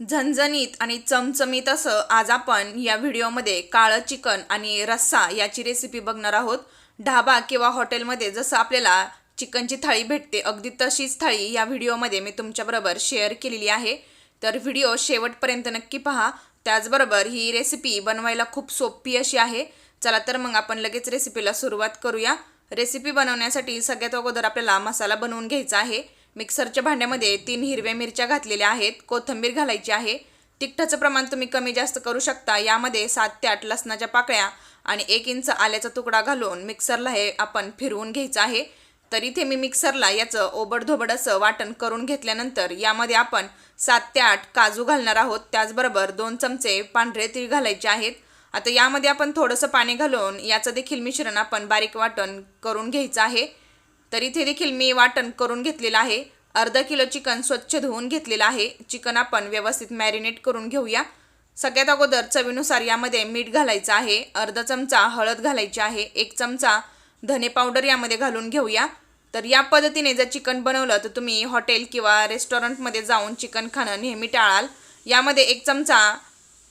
झणझणीत आणि चमचमीत असं आज आपण या व्हिडिओमध्ये काळं चिकन आणि रस्सा याची रेसिपी बघणार आहोत. ढाबा किंवा हॉटेलमध्ये जसं आपल्याला चिकनची थाळी भेटते अगदी तशीच थाळी या व्हिडिओमध्ये मी तुमच्याबरोबर शेअर केलेली आहे. तर व्हिडिओ शेवटपर्यंत नक्की पहा. त्याचबरोबर ही रेसिपी बनवायला खूप सोपी अशी आहे. चला तर मग आपण लगेच रेसिपीला सुरुवात करूया. रेसिपी बनवण्यासाठी सगळ्यात अगोदर आपल्याला मसाला बनवून घ्यायचा आहे. मिक्सरच्या भांड्यामध्ये तीन हिरव्या मिरच्या घातलेल्या आहेत. कोथिंबीर घालायची आहे. तिखटाचं प्रमाण तुम्ही कमी जास्त करू शकता. यामध्ये सात ते आठ लसणाच्या पाकळ्या आणि एक इंच आल्याचा तुकडा घालून मिक्सरला हे आपण फिरवून घ्यायचं आहे. तर इथे मी मिक्सरला याचं ओबडधोबड असं वाटण करून घेतल्यानंतर यामध्ये आपण सात ते आठ काजू घालणार आहोत. त्याचबरोबर दोन चमचे पांढरे तीळ घालायचे आहेत. आता यामध्ये आपण थोडंसं पाणी घालून याचं देखील मिश्रण आपण बारीक वाटण करून घ्यायचं आहे. तर इथे देखील मी वाटण करून घेतलेलं आहे. अर्धा किलो चिकन स्वच्छ धुवून घेतलेलं आहे. चिकन आपण व्यवस्थित मॅरिनेट करून घेऊया. सगळ्यात अगोदर चवीनुसार यामध्ये मीठ घालायचं आहे. अर्धा चमचा हळद घालायची आहे. एक चमचा धने पावडर यामध्ये घालून घेऊया. तर या पद्धतीने जर चिकन बनवलं तर तुम्ही हॉटेल किंवा रेस्टॉरंटमध्ये जाऊन चिकन खाणं नेहमी टाळाल. यामध्ये एक चमचा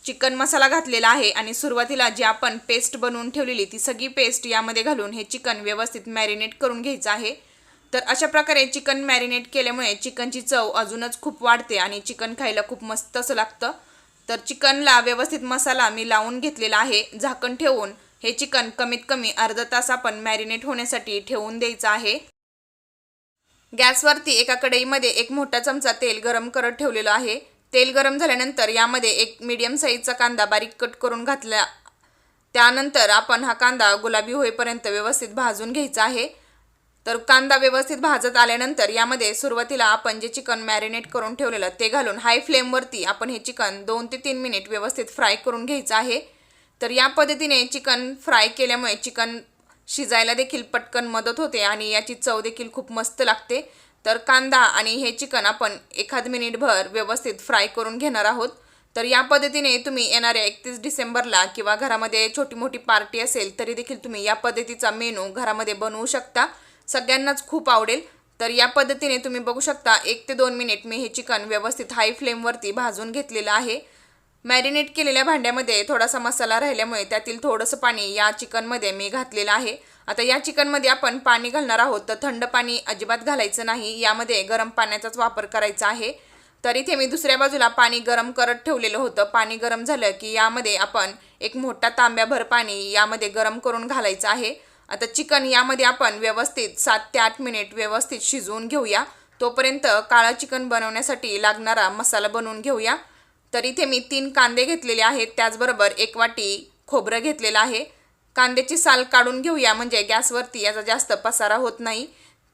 चिकन मसाला घातलेला आहे आणि सुरुवातीला जी आपण पेस्ट बनवून ठेवलेली ती सगळी पेस्ट यामध्ये घालून हे चिकन व्यवस्थित मॅरिनेट करून घ्यायचं आहे. तर अशा प्रकारे चिकन मॅरिनेट केल्यामुळे चिकनची चव अजूनच खूप वाढते आणि चिकन खायला खूप मस्त असं लागतं. तर चिकनला व्यवस्थित मसाला मी लावून घेतलेला आहे झाकण ठेवून. हे चिकन कमीत कमी अर्धा तास आपण मॅरिनेट होण्यासाठी ठेवून द्यायचं आहे. गॅसवरती एका कढईमध्ये एक मोठा चमचा तेल गरम करत ठेवलेलं आहे. तेल गरम झाल्यानंतर यामध्ये एक मीडियम साईजचा कांदा बारीक कट करून घातला. त्यानंतर आपण हा कांदा गुलाबी होईपर्यंत व्यवस्थित भाजून घ्यायचा आहे. तर कांदा व्यवस्थित भाजत आल्यानंतर यामध्ये सुरुवातीला आपण जे चिकन मॅरिनेट करून ठेवलेलं ते घालून हाय फ्लेमवरती आपण हे चिकन दोन ते तीन मिनिट व्यवस्थित फ्राय करून घ्यायचं आहे. तर या पद्धतीने चिकन फ्राय केल्यामुळे चिकन शिजायला देखील पटकन मदत होते आणि याची चव देखील खूप मस्त लागते. तर कांदा आणि हे चिकन आपण एखाद मिनिटभर व्यवस्थित फ्राय करून घेणार आहोत. तर या पद्धतीने तुम्ही येणाऱ्या एकतीस डिसेंबरला किंवा घरामध्ये छोटी मोठी पार्टी असेल तरी देखील तुम्ही या पद्धतीचा मेनू घरामध्ये बनवू शकता. सगळ्यांनाच खूप आवडेल. तर या पद्धतीने तुम्ही बघू शकता एक ते दोन मिनिट मी हे चिकन व्यवस्थित हाय फ्लेमवरती भाजून घेतलेलं आहे. मॅरिनेट केलेल्या भांड्यामध्ये थोडासा मसाला राहिल्यामुळे त्यातील थोडंसं पाणी या चिकनमध्ये मी घातलेलं आहे. आता या चिकनमध्ये आपण पाणी घालणार आहोत तर थंड पाणी अजिबात घालायचं नाही. यामध्ये गरम पाण्याचाच वापर करायचा आहे. तर इथे मी दुसऱ्या बाजूला पाणी गरम करत ठेवलेलं होतं. पाणी गरम झालं की यामध्ये आपण एक मोठा तांब्याभर पाणी यामध्ये गरम करून घालायचं आहे. आता चिकन यामध्ये आपण व्यवस्थित सात ते आठ मिनिट व्यवस्थित शिजवून घेऊया. तोपर्यंत काळं चिकन बनवण्यासाठी लागणारा मसाला बनवून घेऊया. तर इथे मी तीन कांदे घेतलेले आहेत. त्याचबरोबर एक वाटी खोबरं घेतलेलं आहे. कांद्याची साल काढून घेऊया म्हणजे गॅसवरती याचा जास्त पसारा होत नाही.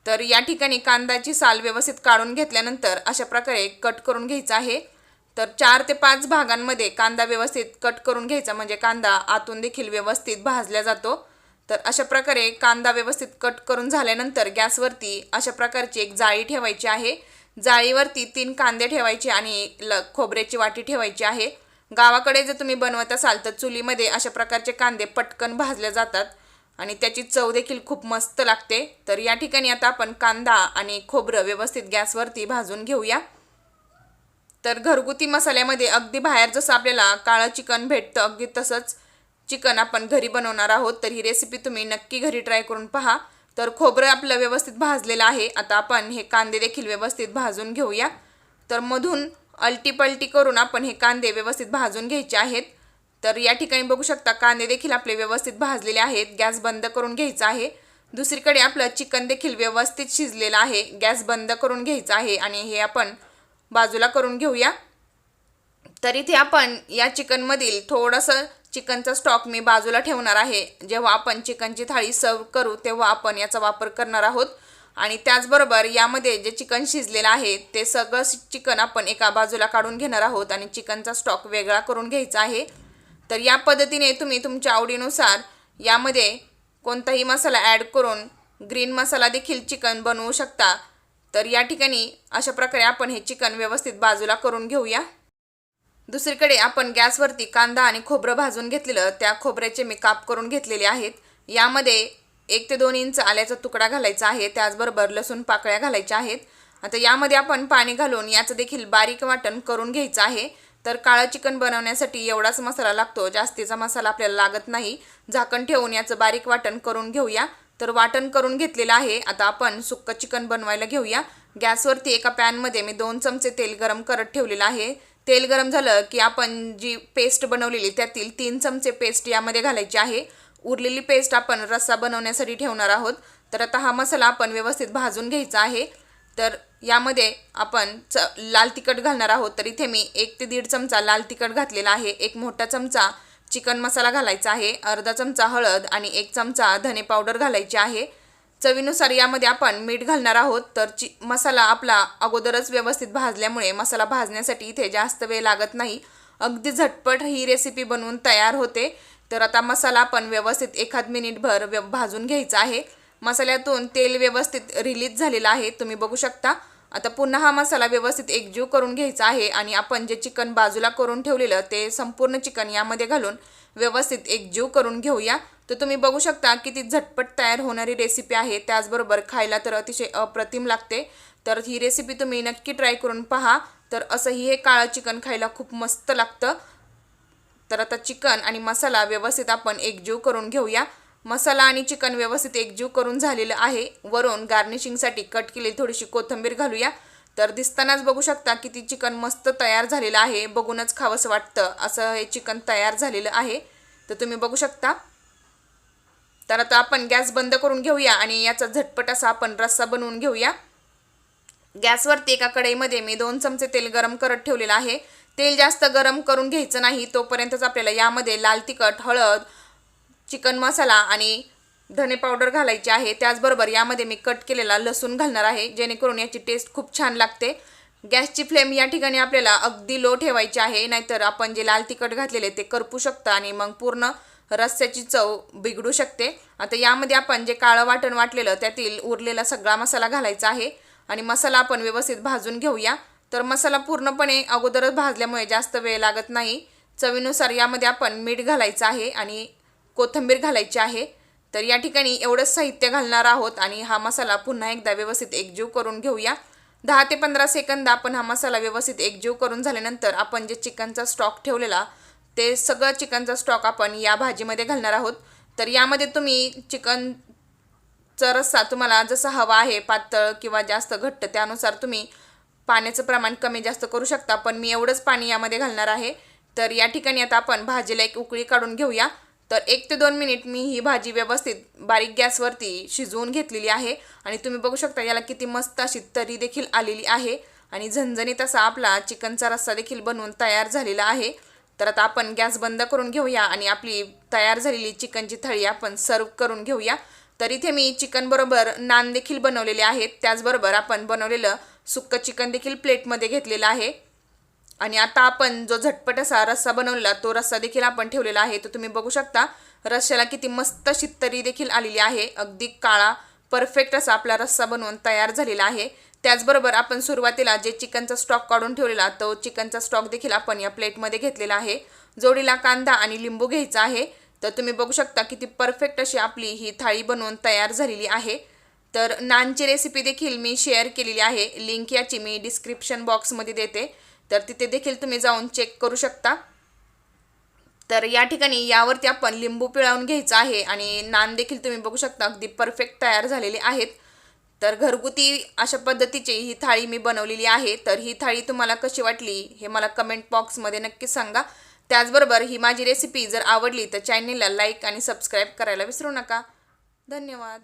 तर या ठिकाणी कांद्याची साल व्यवस्थित काढून घेतल्यानंतर अशा प्रकारे कट करून घ्यायचा आहे. तर चार ते पाच भागांमध्ये कांदा व्यवस्थित कट करून घ्यायचा म्हणजे कांदा आतून देखील व्यवस्थित भाजला जातो. तर अशा प्रकारे कांदा व्यवस्थित कट करून झाल्यानंतर गॅसवरती अशा प्रकारची एक जाळी ठेवायची आहे. जाळीवरती तीन कांदे ठेवायचे आणि ल खोबऱ्याची वाटी ठेवायची आहे. गावाकडे जर तुम्ही बनवत असाल तर चुलीमध्ये अशा प्रकारचे कांदे पटकन भाजले जातात आणि त्याची चव देखील खूप मस्त लागते. तर या ठिकाणी आता आपण कांदा आणि खोबरं व्यवस्थित गॅसवरती भाजून घेऊया. तर घरगुती मसाल्यामध्ये अगदी बाहेर जसं आपल्याला काळं चिकन भेटतं अगदी तसंच चिकन आपण घरी बनवणार आहोत. तर ही रेसिपी तुम्ही नक्की घरी ट्राय करून पहा. तर खोबरं आपलं व्यवस्थित भाजलेलं आहे. आता आपण हे कांदे देखील व्यवस्थित भाजून घेऊया. तर मधून अल्टीपल्टी करून आपण हे कांदे व्यवस्थित भाजून घ्यायचे आहेत. तर या ठिकाणी बघू शकता कांदे देखील आपले व्यवस्थित भाजलेले आहेत. गॅस बंद करून घ्यायचा आहे. दुसरीकडे आपलं चिकन देखील व्यवस्थित शिजलेलं आहे. गॅस बंद करून घ्यायचा आहे आणि हे आपण बाजूला करून घेऊया. तर इथे आपण या चिकनमधील थोडंसं चिकनचा स्टॉक मी बाजूला ठेवणार आहे. जेव्हा आपण चिकनची थाळी सर्व करू तेव्हा आपण याचा वापर करणार आहोत. आणि त्याचबरोबर यामध्ये जे चिकन शिजलेलं आहे ते सगळं चिकन आपण एका बाजूला काढून घेणार आहोत आणि चिकनचा स्टॉक वेगळा करून घ्यायचा आहे. तर या पद्धतीने तुम्ही तुमच्या आवडीनुसार यामध्ये कोणताही मसाला ॲड करून ग्रीन मसाला देखील चिकन बनवू शकता. तर या ठिकाणी अशा प्रकारे आपण हे चिकन व्यवस्थित बाजूला करून घेऊया. दुसरीकडे आपण गॅसवरती कांदा आणि खोबरं भाजून घेतलेलं त्या खोबऱ्याचे मी काप करून घेतलेले आहेत. यामध्ये एक ते दोन इंच आल्याचा तुकडा घालायचा आहे त्याचबरोबर लसूण पाकळ्या घालायच्या आहेत. आता यामध्ये आपण पाणी घालून याचं देखील बारीक वाटण करून घ्यायचं आहे. तर काळं चिकन बनवण्यासाठी एवढाच मसाला लागतो जास्तीचा मसाला आपल्याला लागत नाही. झाकण ठेवून याचं बारीक वाटण करून घेऊया. तर वाटण करून घेतलेलं आहे. आता आपण सुक्कं चिकन बनवायला घेऊया. गॅसवरती एका पॅनमध्ये मी दोन चमचे तेल गरम करत ठेवलेलं आहे. तेल गरम झालं की आपण जी पेस्ट बनवलेली त्यातील तीन चमचे पेस्ट यामध्ये घालायची आहे. उरलेली पेस्ट आपण रस्सा बनवण्यासाठी ठेवणार आहोत. तर आता हा मसाला आपण व्यवस्थित भाजून घ्यायचा आहे. तर यामध्ये आपण च लाल तिखट घालणार आहोत. तर इथे मी एक ते दीड चमचा लाल तिखट घातलेला आहे. एक मोठा चमचा चिकन मसाला घालायचा आहे. अर्धा चमचा हळद आणि एक चमचा धने पावडर घालायची आहे. चवीनुसार यामध्ये आपण मीठ घालणार आहोत. तर चि मसाला आपला अगोदरच व्यवस्थित भाजल्यामुळे मसाला भाजण्यासाठी इथे जास्त वेळ लागत नाही. अगदी झटपट ही रेसिपी बनवून तयार होते. तर आता मसाला आपण व्यवस्थित एखाद मिनिटभर व्य भाजून घ्यायचा आहे. मसाल्यातून तेल व्यवस्थित रिलीज झालेलं आहे. तुम्ही बघू शकता. आता पुन्हा हा मसाला व्यवस्थित एकजीव करून घ्यायचा आहे आणि आपण जे चिकन बाजूला करून ठेवलेलं ते संपूर्ण चिकन यामध्ये घालून व्यवस्थित एकजीव करून घेऊया. तर तुम्ही बघू शकता किती झटपट तयार होणारी रेसिपी आहे. त्याचबरोबर खायला तर अतिशय अप्रतिम लागते. तर ही रेसिपी तुम्ही नक्की ट्राय करून पहा. तर असंही हे काळं चिकन खायला खूप मस्त लागतं. तर आता चिकन आणि मसाला व्यवस्थित आपण एकजीव करून घेऊया. मसाला आणि चिकन व्यवस्थित एकजीव करून झालेलं आहे. वरून गार्निशिंगसाठी कट केलेली थोडीशी कोथिंबीर घालूया. तर दिसतानाच बघू शकता की ती चिकन मस्त तयार झालेलं आहे. बघूनच खावंसं वाटतं असं हे चिकन तयार झालेलं आहे. तर तुम्ही बघू शकता. तर आता आपण गॅस बंद करून घेऊया आणि याचा झटपट असा आपण रस्सा बनवून घेऊया. गॅसवरती एका कढईमध्ये मी दोन चमचे तेल गरम करत ठेवलेलं आहे. तेल जास्त गरम करून घ्यायचं नाही तोपर्यंतच आपल्याला यामध्ये लाल तिखट हळद चिकन मसाला आणि धने पावडर घालायची आहे. त्याचबरोबर यामध्ये मी कट केलेला लसूण घालणार आहे जेणेकरून याची टेस्ट खूप छान लागते. गॅसची फ्लेम या ठिकाणी आपल्याला अगदी लो ठेवायची आहे नाहीतर आपण जे लाल तिखट घातलेले ते करपू शकतं आणि मग पूर्ण रस्स्याची चव बिघडू शकते. आता यामध्ये आपण जे काळं वाटण वाटलेलं त्यातील उरलेला सगळा मसाला घालायचा आहे. आणि मसाला आपण व्यवस्थित भाजून घेऊया. तर मसाला पूर्णपणे अगोदरच भाजल्यामुळे जास्त वेळ लागत नाही. चवीनुसार यामध्ये आपण मीठ घालायचं आहे आणि कोथिंबीर घालायची आहे. तर या ठिकाणी एवढंच साहित्य घालणार आहोत आणि हा मसाला पुन्हा एकदा व्यवस्थित एकजीव करून घेऊया. दहा ते पंधरा सेकंद आपण हा मसाला व्यवस्थित एकजीव करून झाल्यानंतर आपण जे चिकनचा स्टॉक ठेवलेला ते सगळं चिकनचा स्टॉक आपण या भाजीमध्ये घालणार आहोत. तर यामध्ये तुम्ही चिकनचा रस्सा तुम्हाला जसा हवा आहे पातळ किंवा जास्त घट्ट त्यानुसार तुम्ही पाण्याचं प्रमाण कमी जास्त करू शकता. पण मी एवढंच पाणी यामध्ये घालणार आहे. तर या ठिकाणी आता आपण भाजीला एक उकळी काढून घेऊया. तर एक ते दोन मिनिट मी ही भाजी व्यवस्थित बारीक गॅसवरती शिजवून घेतलेली आहे. आणि तुम्ही बघू शकता याला किती मस्त अशी तरी देखील आलेली आहे. आणि झणझणीत असा आपला चिकनचा रस्सा देखील बनवून तयार झालेला आहे. तर आता आपण गॅस बंद करून घेऊया आणि आपली तयार झालेली चिकनची थळी आपण सर्व करून घेऊया. तर इथे मी चिकनबरोबर नान देखील बनवलेले आहेत. त्याचबरोबर आपण बनवलेलं सुक्कं चिकन देखील प्लेटमध्ये घेतलेलं आहे. आणि आता आपण जो झटपट असा रस्सा बनवलेला तो रस्सा देखील आपण ठेवलेला आहे. तो तुम्ही बघू शकता. रश्श्याला किती मस्त शितरी देखील आलेली आहे. अगदी काळा परफेक्ट असा आपला रस्सा बनवून तयार झालेला आहे. त्याचबरोबर आपण सुरुवातीला जे चिकनचा स्टॉक काढून ठेवलेला तो चिकनचा स्टॉक देखील आपण या प्लेटमध्ये घेतलेला आहे. जोडीला कांदा आणि लिंबू घ्यायचा आहे. तर तुम्ही बघू शकता किती परफेक्ट अशी आपली ही थाळी बनवून तयार झालेली आहे. तर नानची रेसिपी देखील मी शेअर केलेली आहे. लिंक याची मी डिस्क्रिप्शन बॉक्समध्ये देते. तर तिथे देखील तुम्ही जाऊन चेक करू शकता. तर या ठिकाणी यावरती आपण लिंबू पिळवून घ्यायचं आहे आणि नान देखील तुम्ही बघू शकता अगदी परफेक्ट तयार झालेले आहेत. तर घरगुती अशा पद्धतीची ही थाळी मी बनवलेली आहे. तर ही थाळी तुम्हाला कशी वाटली हे मला कमेंट बॉक्समध्ये नक्की सांगा. त्याचबरोबर ही माझी रेसिपी जर आवडली तर चॅनलला लाईक आणि सबस्क्राईब करायला विसरू नका. धन्यवाद.